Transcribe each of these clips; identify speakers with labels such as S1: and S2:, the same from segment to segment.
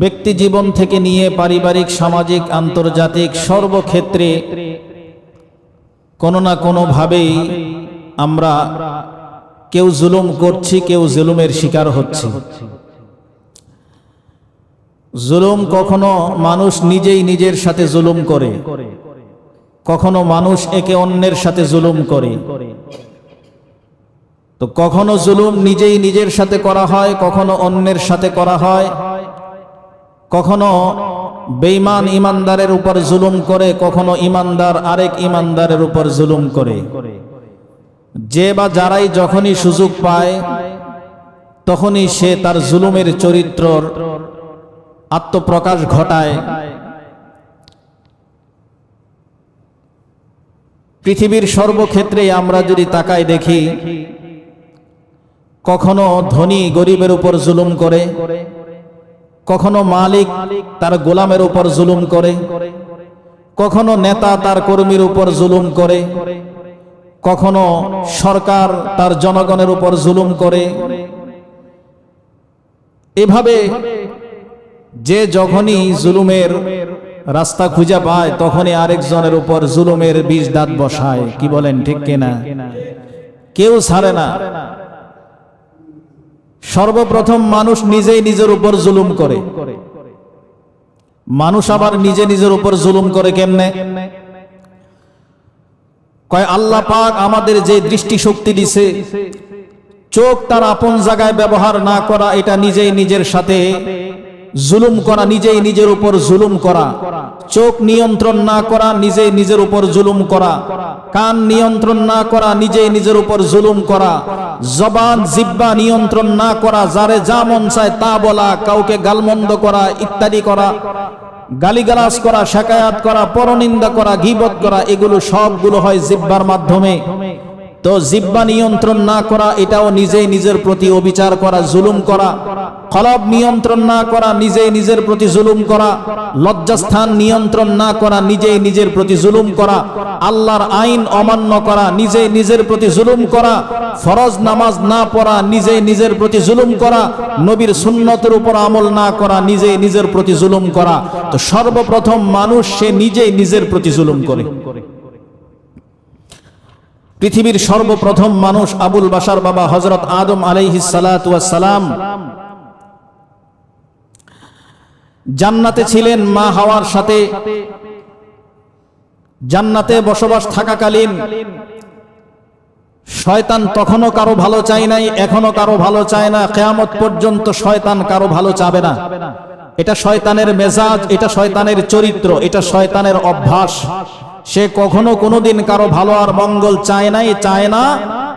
S1: ব্যক্তি জীবন থেকে নিয়ে পারিবারিক, সামাজিক, আন্তর্জাতিক সর্বক্ষেত্রে কোনো না কোনোভাবেই আমরা কেউ জুলুম করছি, কেউ জুলুমের শিকার হচ্ছে। জুলুম কখনো মানুষ নিজেই নিজের সাথে জুলুম করে। কখনো মানুষ একে অন্যের সাথে জুলুম করে। তো কখনো জুলুম নিজেই নিজের সাথে করা হয়, কখনো অন্যের সাথে করা হয়। কখনো বেঈমান ইমানদারের উপর জুলুম করে, কখনো ইমানদার আরেক ইমানদারের উপর জুলুম করে। যে বা যারাই যখনই সুযোগ পায়, তখনই সে তার জুলুমের চরিত্রর আত্মপ্রকাশ ঘটায়। পৃথিবীর সর্বক্ষেত্রে আমরা যদি তাকাই দেখি, কখনো ধনী গরিবের উপর জুলুম করে কখনো মালিক তার গোলামের উপর জুলুম করে, কখনো নেতা তার কর্মীর উপর জুলুম করে, কখনো সরকার তার জনগণের উপর জুলুম করে। এভাবে যে যখনই জুলুমের রাস্তা খুঁজে পায়, তখনই আরেকজনের উপর জুলুমের বীজ দাঁত বসায়। কি বলেন, ঠিক কিনা? কেউ ছাড়ে না। সর্বপ্রথম মানুষ নিজেই নিজের উপর জুলুম করে। মানুষ আবার নিজে নিজের উপর জুলুম করে কেমনে? কয়, আল্লাহ পাক আমাদের যে দৃষ্টি শক্তি দিছে, চোখ তার আপন জায়গায় ব্যবহার না করা, এটা নিজেই নিজের সাথে জুলুম করা, নিজেই নিজের উপর জুলুম করা। চোখ নিয়ন্ত্রণ না করা নিজেই নিজের উপর জুলুম করা। কান নিয়ন্ত্রণ না করা নিজেই নিজের উপর জুলুম করা। জবান জিব্বা নিয়ন্ত্রণ না করা, যারে যা মন চায় তা বলা, কাউকে গালমন্দ করা, ইত্যাদি করা। গালিগালাজ করা, শাকায়াত করা, পরনিন্দা করা, গিবত করা, এগুলো সবগুলো হয় জিব্বার মাধ্যমে। তো জিব্বা নিয়ন্ত্রণ না করা, এটাও নিজেই নিজের প্রতি অবিচার করা, জুলুম করা। কলব নিয়ন্ত্রণ না করা, নিজেই নিজের প্রতি জুলুম করা। লজ্জাস্থান নিয়ন্ত্রণ না করা, নিজেই নিজের প্রতি জুলুম করা। আল্লাহর আইন অমান্য করা, নিজেই নিজের প্রতি জুলুম করা। ফরজ নামাজ না পড়া, নিজেই নিজের প্রতি জুলুম করা। নবীর সুন্নতের উপর আমল না করা, নিজেই নিজের প্রতি জুলুম করা। তো সর্বপ্রথম মানুষ, সে নিজেই নিজের প্রতি জুলুম করে। পৃথিবীর সর্বপ্রথম মানুষ আবুল বাসার বাবা হজরত আদম সালাম জান্নাতে ছিলেন মা হাওয়ার সাথে। জান্নাতে বসবাস থাকাকালীন শয়তান তখনও কারও ভালো চায় নাই এখনও কারও ভালো চায় না, কেয়ামত পর্যন্ত শয়তান কারও ভালো চাবে না। এটা শয়তানের মেজাজ, এটা শয়তানের চরিত্র, এটা শয়তানের অভ্যাস। সে কখনো কোনোদিন কারও ভালো আর মঙ্গল চায় নাই, চায় না।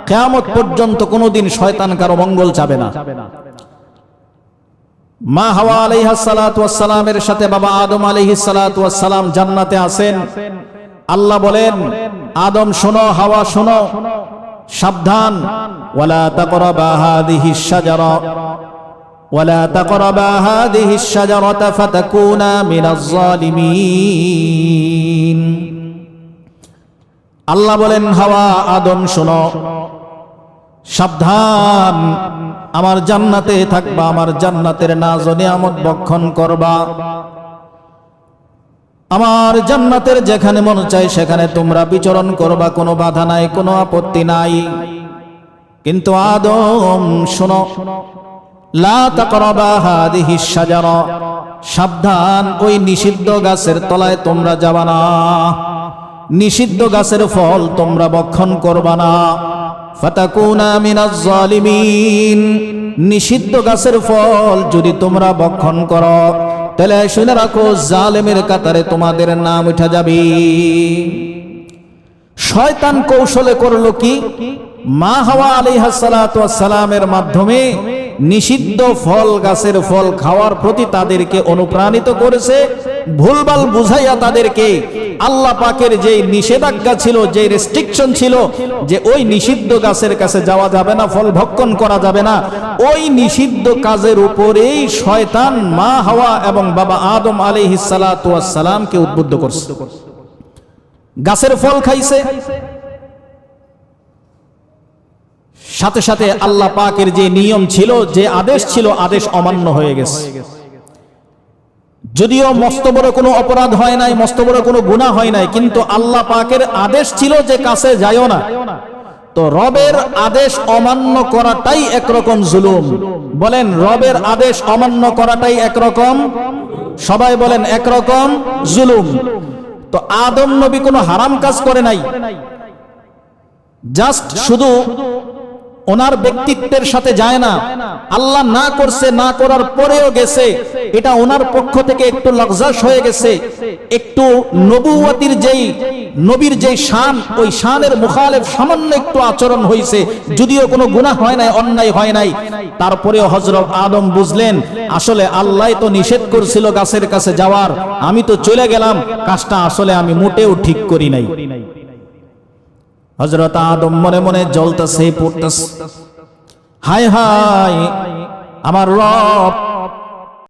S1: কেয়ামত পর্যন্ত কোনোদিন শয়তান কারও মঙ্গল চাবে না। মা হাওয়া আলাইহাসালামের সাথে বাবা আদম আলহিসালাম জান্নাতে আসেন। আল্লাহ বলেন, আদম শোনো, হাওয়া শোনো, সাবধান। ওয়ালা তাকরাবা হাদিহি শাজারা। ওয়ালা তাকরাবা হাদিহি শাজারাতা ফাতাকুনা মিনাজ জালিমিন আল্লাহ বলেন, হাওয়া, আদম, শোনো। সাবধান, আমার জান্নাতে থাকবা, আমার জান্নাতের নাজ নিয়ামত বক্ষণ করবা। আমার জান্নাতের যেখানে মন চাই, সেখানে তোমরা বিচরণ করবা, কোনো বাধা নাই, কোনো আপত্তি নাই। কিন্তু আদম, শোনো। সাবধান, ওই নিষিদ্ধ গাছের তলায় তোমরা যাবা না। নিষিদ্ধ গাছের ফল তোমরা বক্ষণ করবা না। নিষিদ্ধ গাছের ফল যদি তোমরা বক্ষণ করো, তাহলে শুনে রাখো জালেমের কাতারে তোমাদের নাম উঠা যাবে। শয়তান কৌশলে করল কি? মা হওয়া হাওয়া আলাইহাসালামের মাধ্যমে নিষিদ্ধ ফল গাছের ফল খাওয়ার প্রতি তাদেরকে অনুপ্রাণিত করেছে। ভুলভাল বুঝাইয়া তাদেরকে আল্লাহ পাকের যে নিষেধাজ্ঞা ছিল যে রেস্ট্রিকশন ছিল, যে ওই নিষিদ্ধ গাছের কাছে যাওয়া যাবে না, ফল ভক্ষণ করা যাবে না, ওই নিষিদ্ধ কাজের উপরেই শয়তান মা হাওয়া এবং বাবা আদম আলাইহিসালামকে উদ্বুদ্ধ করছে। গাছের ফল খাইছে। সাথে সাথে আল্লাহ পাকের যে নিয়ম ছিল, যে আদেশ ছিল, আদেশ অমান্য হয়ে গেছে। যদিও মস্ত বড় কোনো অপরাধ হয় নাই, মস্ত বড় কোনো গুনাহ হয় নাই, কিন্তু আল্লাহ পাকের আদেশ ছিল যে কাছে যাইও না। তো রবের আদেশ অমান্য করাটাই একরকম জুলুম। বলেন, রবের আদেশ অমান্য করাটাই একরকম? সবাই বলেন, একরকম জুলুম। তো আদম নবী কোনো হারাম কাজ করে নাই। জাস্ট শুধু ওনার ব্যক্তিত্বের সাথে যায় না। আল্লাহ না করছে, না করার পরেও গেছে। এটা ওনার পক্ষ থেকে একটু লক্সাস হয়ে গেছে। একটু নবুয়াতির যেই, নবীর যেই শান, ওই শানের মুখালেফ সামান্য একটু আচরণ হয়েছে যদিও কোনো গুনাহ হয় নাই, অন্যায় হয় নাই। তারপরেও হজরত আদম বুঝলেন, আসলে আল্লাহ তো নিষেধ করছিল গাছের কাছে যাওয়ার। আমি তো চলে গেলাম, কাজটা আসলে আমি মোটেও ঠিক করি নাই। হজরত আদম মনে মনে জ্বলতেছে পড়তেছে। হায় হায় আমার রব